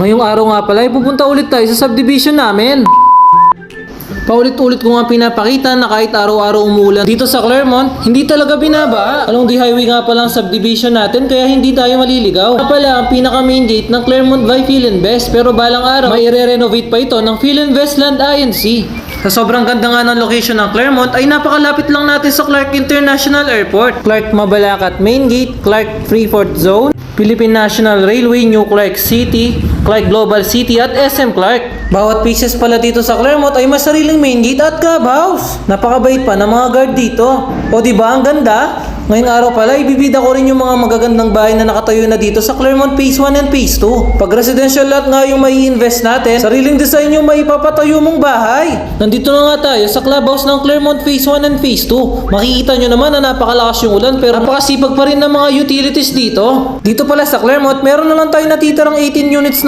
Ngayong araw nga pala, ay pupunta ulit tayo sa subdivision namin. Paulit-ulit ko nga pinapakita na kahit araw-araw umulan dito sa Claremont, hindi talaga binaba. Along the highway nga pala ang subdivision natin kaya hindi tayo maliligaw. Kaya pala ang pinaka main gate ng Claremont by Philinvest pero balang araw may re-renovate pa ito ng Philinvest Land INC. Sa sobrang ganda nga ng location ng Claremont ay napakalapit lang natin sa Clark International Airport. Clark Mabalacat Main Gate, Clark Freeport Zone, Philippine National Railway, New Clark City, Clark Global City at SM Clark. Bawat pieces pala dito sa Claremont ay may sariling main gate at clubhouse. Napakabait pa ng mga guard dito. O di ba ang ganda? Ngayong araw pala, ibibida ko rin yung mga magagandang bahay na nakatayo na dito sa Claremont Phase 1 and Phase 2. Pag residential lot nga yung may invest natin, sariling design yung may ipapatayo mong bahay. Nandito na nga tayo sa clubhouse ng Claremont Phase 1 and Phase 2. Makikita nyo naman na napakalakas yung ulan pero napakasipag pa rin ng mga utilities dito. Dito pala sa Claremont, meron na lang tayo natitirang 18 units na